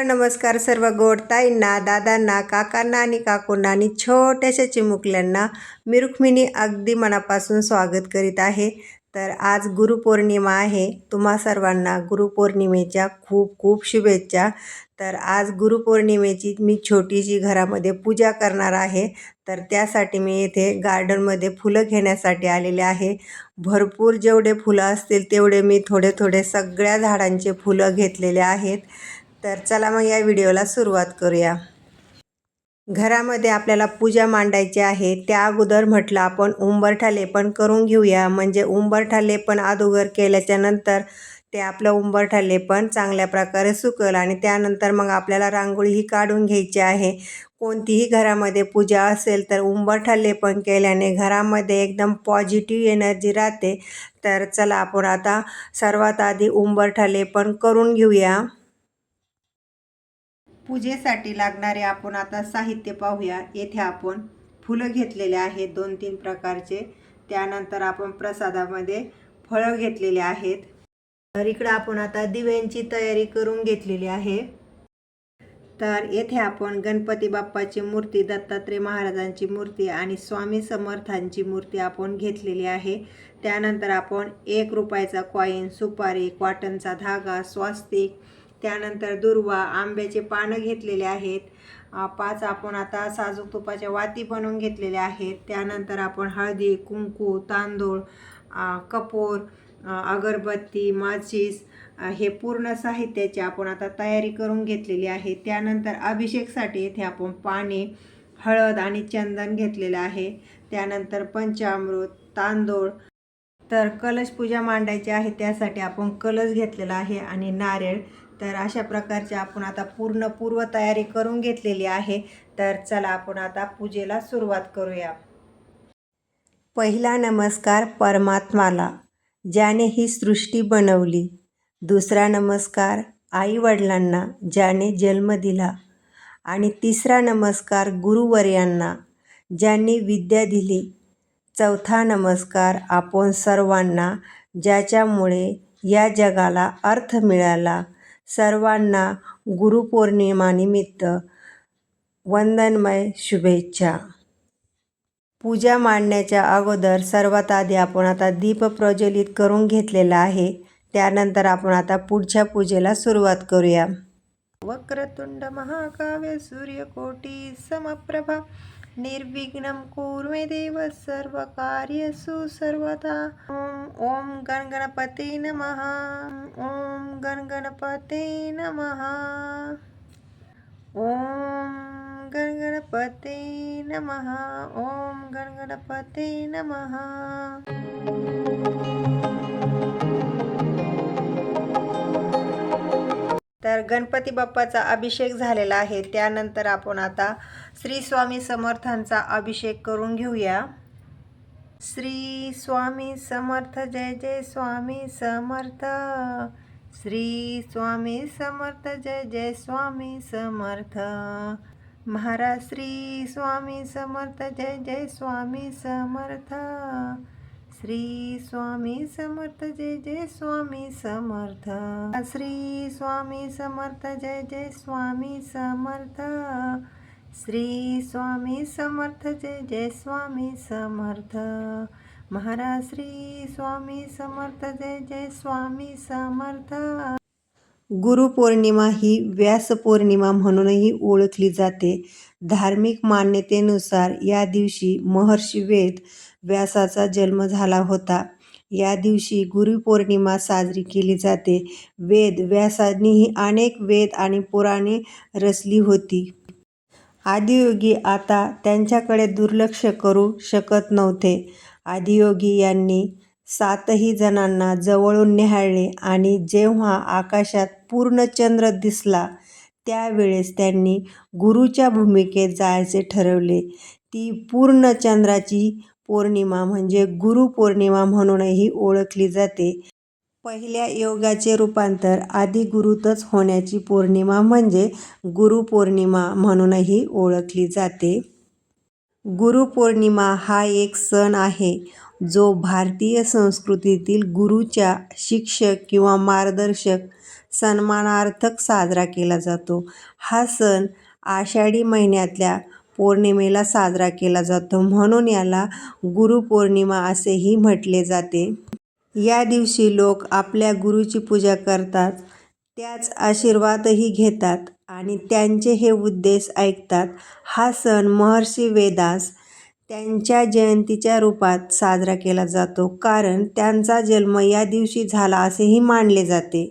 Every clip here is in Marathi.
हॅलो नमस्कार सर्व गोड ताईंना दादांना काकांना आणि काकूंना आणि छोट्याशा चिमुकल्यांना मी रुक्मिणी अगदी मनापासून स्वागत करीत आहे. तर आज गुरुपौर्णिमा आहे. तुम्हा सर्वांना गुरुपौर्णिमेच्या खूप खूप शुभेच्छा. तर आज गुरुपौर्णिमेची मी छोटीशी घरामध्ये पूजा करणार आहे. तर त्यासाठी मी येथे गार्डनमध्ये फुलं घेण्यासाठी आलेले आहे. भरपूर जेवढे फुलं असतील तेवढे मी थोडे थोडे सगळ्या झाडांचे फुलं घेतलेले आहेत. तर चला मग या व्हिडिओला सुरुवात करूया. घरामध्ये आपल्याला पूजा मांडायची आहे त्या अगोदर म्हटलं आपण उंबरठा लेपन करून घेऊया. म्हणजे उंबरठा लेपन अगोदर केल्याच्यानंतर ते आपलं उंबरठा लेपन चांगल्या प्रकारे सुकल आणि त्यानंतर मग आपल्याला रांगोळीही काढून घ्यायची आहे. कोणतीही घरामध्ये पूजा असेल तर उंबरठा लेपन केल्याने घरामध्ये एकदम पॉझिटिव्ह एनर्जी राहते. तर चला आपण आता सर्वात आधी उंबरठा लेपन करून घेऊया. पूजेसाठी लागणारे आपण आता साहित्य पाहूया. येथे आपण फुलं घेतलेले आहेत दोन तीन प्रकारचे. त्यानंतर आपण प्रसादामध्ये फळं घेतलेले आहेत. तर इकडं आपण आता दिव्यांची तयारी करून घेतलेली आहे. तर येथे आपण गणपती बाप्पाची मूर्ती दत्तात्रय महाराजांची मूर्ती आणि स्वामी समर्थांची मूर्ती आपण घेतलेली आहे. त्यानंतर आपण एक रुपयाचा कॉईन सुपारी कॉटनचा धागा स्वास्तिक त्यानंतर दुर्वा आंब्याचे पानं घेतलेले आहेत. पाच आपण आता साजूक तुपाच्या वाती बनवून घेतलेल्या आहेत. त्यानंतर आपण हळदी कुंकू तांदूळ कपूर अगरबत्ती माचीस हे पूर्ण साहित्याची आपण आता तयारी करून घेतलेली आहे. त्यानंतर अभिषेकसाठी येथे आपण पाणी हळद आणि चंदन घेतलेलं आहे. त्यानंतर पंचामृत तांदूळ. तर कलश पूजा मांडायची आहे त्यासाठी आपण कलश घेतलेला आहे आणि नारळ. तर अशा प्रकारची आपण आता पूर्ण पूर्वतयारी करून घेतलेली आहे. तर चला आपण आता पूजेला सुरुवात करूया. पहिला नमस्कार परमात्माला ज्याने ही सृष्टी बनवली. दुसरा नमस्कार आईवडिलांना ज्याने जन्म दिला. आणि तिसरा नमस्कार गुरुवर्यांना ज्यांनी विद्या दिली. चौथा नमस्कार आपण सर्वांना ज्याच्यामुळे या जगाला अर्थ मिळाला. सर्वांना गुरुपौर्णिमानिमित्त वंदनमय शुभेच्छा. पूजा मांडण्याच्या अगोदर सर्वात आधी आपण आता दीप प्रज्वलित करून घेतलेला आहे. त्यानंतर आपण आता पुढच्या पूजेला सुरुवात करूया. वक्रतुंड महाकाव्य सूर्यकोटी समप्रभा निर्विघ्नं कुर्मे देव सर्व कार्यसु सर्वदा। ओम ओम गणगणपते नमः। ओम गणगणपते नमः। ओम गणगणपते नमः। ओम गणगणपते नमः। तर गणपती बाप्पाचा अभिषेक झालेला आहे. त्यानंतर आपण आता श्री स्वामी समर्थांचा अभिषेक करून घेऊया. श्री स्वामी समर्थ जय जय स्वामी समर्थ. श्री स्वामी समर्थ जय जय स्वामी समर्थ. महाराज श्री स्वामी समर्थ जय जय स्वामी समर्थ. श्री स्वामी समर्थ जय जय स्वामी समर्थ. श्री स्वामी समर्थ जय जय स्वामी समर्थ. श्री स्वामी समर्थ जय जय स्वामी समर्थ. महाराज श्री स्वामी समर्थ जय जय स्वामी समर्थ. गुरुपौर्णिमा ही व्यासपौर्णिमा म्हणूनही ओळखली जाते. धार्मिक मान्यतेनुसार या दिवशी महर्षी वेद व्यासाचा जन्म झाला होता. या दिवशी गुरुपौर्णिमा साजरी केली जाते. वेद व्यासांनीही अनेक वेद आणि पुराणे रचली होती. आदियोगी आता त्यांच्याकडे दुर्लक्ष करू शकत नव्हते. आदियोगी यांनी सातही जणांना जवळून निहाळले आणि जेव्हा आकाशात पूर्ण चंद्र दिसला त्यावेळेस त्यांनी गुरुच्या भूमिकेत जायचे ठरवले. ती पूर्ण चंद्राची पौर्णिमा म्हणजे गुरुपौर्णिमा म्हणूनही ओळखली जाते. पहिल्या योगाचे रूपांतर आदिगुरुतच होण्याची पौर्णिमा म्हणजे गुरुपौर्णिमा म्हणूनही ओळखली जाते. गुरुपौर्णिमा हा एक सण आहे जो भारतीय संस्कृतीतील गुरुच्या शिक्षक किंवा मार्गदर्शक सन्मानार्थक साजरा केला जातो. हा सण आषाढी महिन्यातल्या पौर्णिमेला साजरा केला जातो. म्हणून याला गुरुपौर्णिमा असेही म्हटले जाते. या दिवशी लोक आपल्या गुरुची पूजा करतात. त्याच आशीर्वादही घेतात आणि त्यांचे हे उद्देश ऐकतात. हा सण महर्षी वेदास त्यांच्या जयंतीच्या रूपात साजरा केला जातो. कारण त्यांचा जन्म या दिवशी झाला असेही मानले जाते.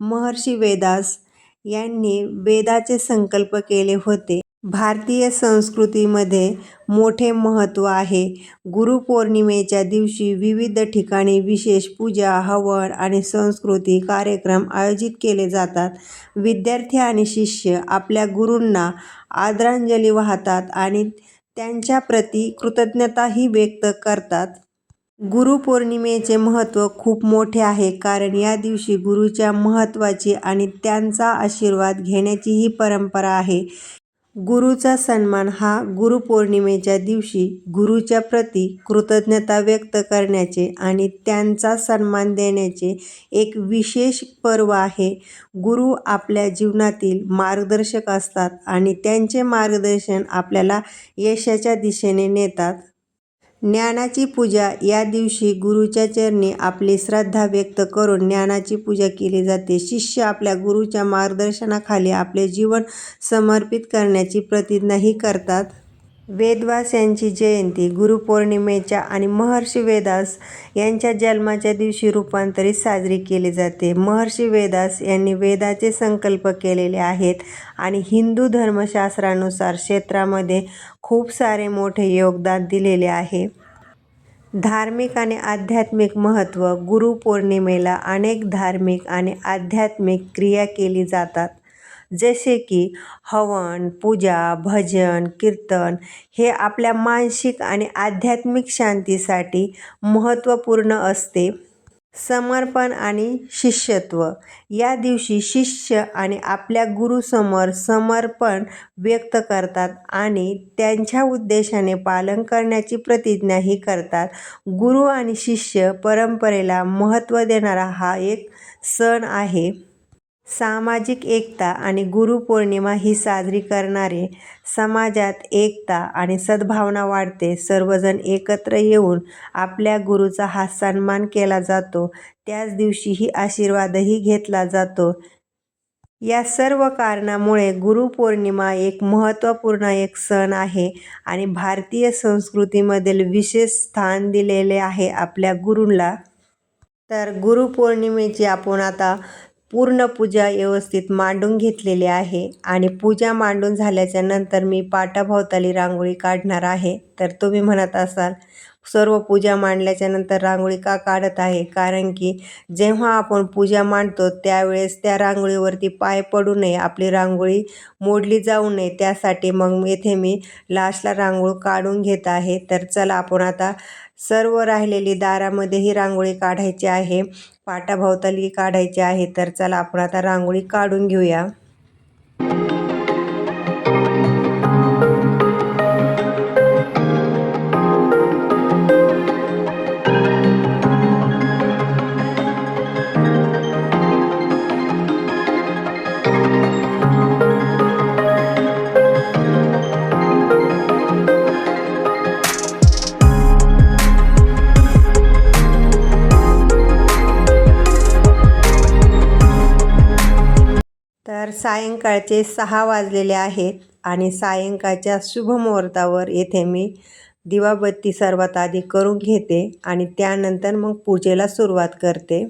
महर्षी वेदास यांनी वेदाचे संकल्प केले होते. भारतीय संस्कृतीमध्ये मोठे महत्त्व आहे. गुरुपौर्णिमेच्या दिवशी विविध ठिकाणी विशेष पूजा हवन आणि संस्कृती कार्यक्रम आयोजित केले जातात. विद्यार्थी आणि शिष्य आपल्या गुरूंना आदरांजली वाहतात आणि त्यांच्याप्रती कृतज्ञताही व्यक्त करतात. गुरुपौर्णिमेचे महत्त्व खूप मोठे आहे कारण या दिवशी गुरुच्या महत्त्वाची आणि त्यांचा आशीर्वाद घेण्याची ही परंपरा आहे. गुरुचा सन्मान हा गुरुपौर्णिमेच्या दिवशी गुरुच्या प्रती कृतज्ञता व्यक्त करण्याचे आणि त्यांचा सन्मान देण्याचे एक विशेष पर्व आहे. गुरु आपल्या जीवनातील मार्गदर्शक असतात आणि त्यांचे मार्गदर्शन आपल्याला यशाच्या दिशेने नेतात. ज्ञानाची पूजा या दिवशी गुरुच्या चरणी आपली श्रद्धा व्यक्त करून ज्ञानाची पूजा केली जाते. शिष्य आपल्या गुरुच्या मार्गदर्शनाखाली आपले जीवन समर्पित करण्याची प्रतिज्ञाही करतात. वेदव्यास यांची जयंती गुरुपौर्णिमेच्या आणि महर्षी वेदास यांच्या जन्माच्या दिवशी रूपांतरित साजरी केली जाते. महर्षी वेदास यांनी वेदाचे संकल्प केलेले आहेत आणि हिंदू धर्मशास्त्रानुसार क्षेत्रामध्ये खूप सारे मोठे योगदान दिलेले आहे. धार्मिक आणि आध्यात्मिक महत्त्व गुरुपौर्णिमेला अनेक धार्मिक आणि आध्यात्मिक क्रिया केली जातात. जसे की हवन पूजा भजन कीर्तन हे आपल्या मानसिक आणि आध्यात्मिक शांतीसाठी महत्त्वपूर्ण असते. समर्पण आणि शिष्यत्व. या दिवशी शिष्य आणि आपल्या गुरुसमोर समर्पण व्यक्त करतात आणि त्यांच्या उद्देशाने पालन करण्याची प्रतिज्ञाही करतात. गुरु आणि शिष्य परंपरेला महत्त्व देणारा हा एक सण आहे. सामाजिक एकता आणि गुरुपौर्णिमा ही साजरी करणारे समाजात एकता आणि सद्भावना वाढते. सर्वजण एकत्र येऊन आपल्या गुरुचा हा सन्मान केला जातो. त्याच दिवशीही आशीर्वादही घेतला जातो. या सर्व कारणामुळे गुरुपौर्णिमा एक महत्त्वपूर्ण एक सण आहे आणि भारतीय संस्कृतीमधील विशेष स्थान दिलेले आहे आपल्या गुरूंना तर गुरुपौर्णिमेची आपण आता पूर्ण पूजा व्यवस्थित मांडून घेतलेली आहे आणि पूजा मांडून झाल्याच्यानंतर मी पाटाभोवताली रांगोळी काढणार आहे. तर तुम्ही म्हणत असाल सर्व पूजा मांडल्याच्या नंतर रांगोळी का काढत आहे? कारण की जेव्हा आपण पूजा मांडतो त्यावेळेस त्या रांगोळीवरती पाय पडू नये आपली रांगोळी मोडली जाऊ नये. त्यासाठी मग येथे मी लास्टला रांगोळ काढून घेत आहे. तर चला आपण आता सर्व राहिलेली दारामध्ये ही रांगोळी काढायची आहे. पाटाभोवताली काढायची आहे. तर चला आपण आता रांगोळी काढून घेऊया. तर सायंकाळचे सहा वाजलेले आहेत आणि सायंकाळच्या शुभमुहूर्तावर येथे मी दिवाबत्ती सर्वात आधी करून घेते आणि त्यानंतर मग पूजेला सुरुवात करते.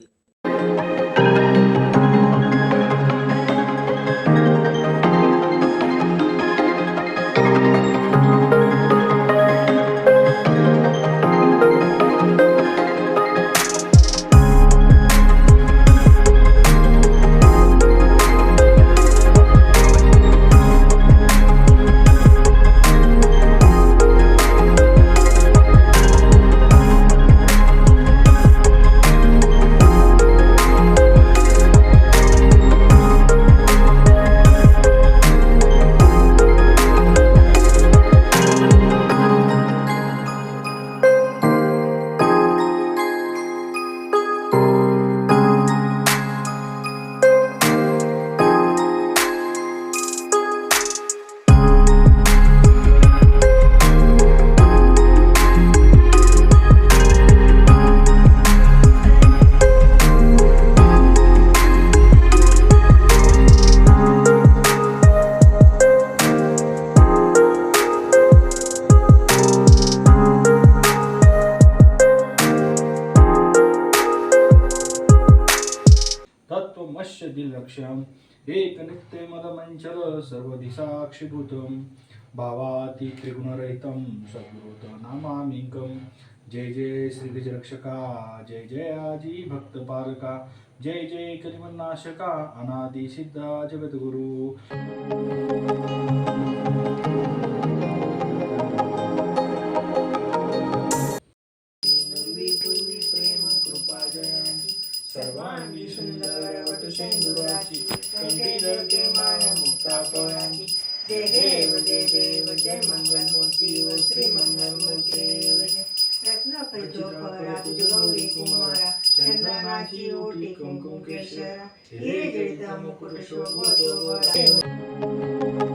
नित्यपुरुषम् एकनित्यमदमञ्चल सर्वदिशाक्षिभूतं। भावाति त्रिगुणरहितं सद्गुरुत नामामिकं जय जय श्रीगजरक्षका जय जय आजी भक्तपालका जय जय कलिमन्नाशका अनादिसिद्धा जगद्गुरु। जय देव जय देव जय मंगल मूर्ती व श्री मंगल मूर्ती रत्न फरा तुझ गौरी कुमारा चंदनाची ओटी कुंकुम केशरा हिरे जडित मुकुट शोभतो बरा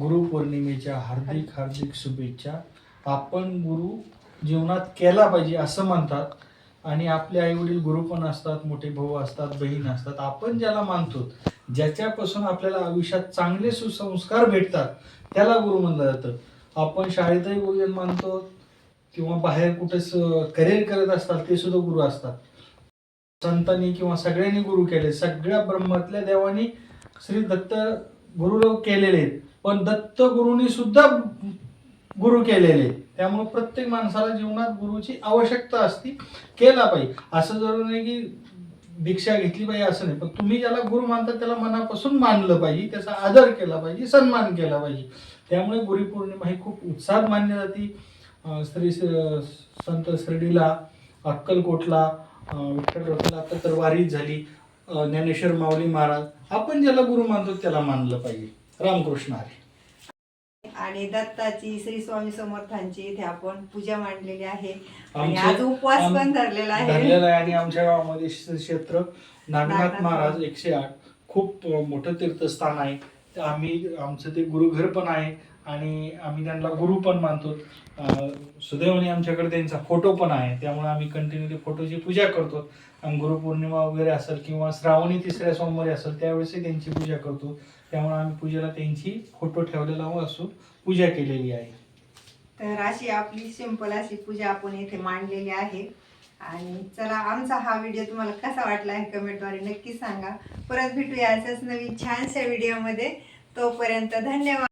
गुरुपौर्णिमेच्या हार्दिक हार्दिक शुभेच्छा. आपण गुरु जीवनात केला पाहिजे असं म्हणतात. आणि आपले आई वडील गुरु पण असतात मोठे भाऊ असतात बहीण असतात. आपण ज्याला मानतो ज्याच्यापासून आपल्याला आयुष्यात चांगले सुसंस्कार भेटतात त्याला गुरु म्हणलं जातं. आपण शाळेतही गुरुजन मानतो किंवा बाहेर कुठेच करिअर करत असतात ते सुद्धा गुरु असतात. संतांनी किंवा सगळ्यांनी गुरु केले. सगळ्या ब्रह्मातल्या देवानी श्री दत्त गुरु केलेले आहेत. पण दत्त गुरुनी सुद्धा गुरु केलेले आहेत. त्यामुळे प्रत्येक माणसाला जीवनात गुरुची आवश्यकता असती. केला पाहिजे. असं जरूर नाही की दीक्षा घेतली पाहिजे असं नाही. पण तुम्ही ज्याला गुरु मानता त्याला मनापासून मानलं पाहिजे. त्याचा आदर केला पाहिजे सन्मान केला पाहिजे. त्यामुळे गुरुपौर्णिमा ही खूप उत्साहात मानली जाते. श्री संत शिर्डीला अक्कलकोटला विठ्ठल रथला आता तर वारीच झाली. ज्ञानेश्वर माऊली महाराज आपण ज्याला गुरु मानतो त्याला मानलं पाहिजे. रामकृष्ण हरी. आणि दत्ताची श्री स्वामी समर्थांची इथे आपण पूजा मांडलेली आहे. आणि आज उपवास पण धरलेला आहे. धरलेलं आहे आणि आमच्या गावामध्ये क्षेत्र नागनाथ महाराज एकशे आठ. खूप मोठं तीर्थस्थान आहे. ते आम्ही आमचं ते गुरुघर पण आहे. आणि आम्ही त्यांना गुरु पण मानतो. सुदैवाने आमच्याकडे त्यांचा फोटो पण आहे. त्यामुळे आम्ही कंटिन्यू ते फोटोची पूजा करतो. आणि गुरुपौर्णिमा वगैरे असेल किंवा श्रावणी तिसऱ्या सोमवारी असेल त्यावेळेसही त्यांची पूजा करतो. त्यामुळे आम्ही पूजेला त्यांची फोटो ठेवलेला असून पूजा केलेली आहे. तर अशी आपली सिंपल अशी पूजा आपण इथे मांडलेली आहे. आणि चला आमचा हा व्हिडिओ तुम्हाला कसा वाटला आहे कमेंटद्वारे नक्की सांगा. परत भेटूया असंच नवीन छानशा व्हिडिओमध्ये तोपर्यंत धन्यवाद.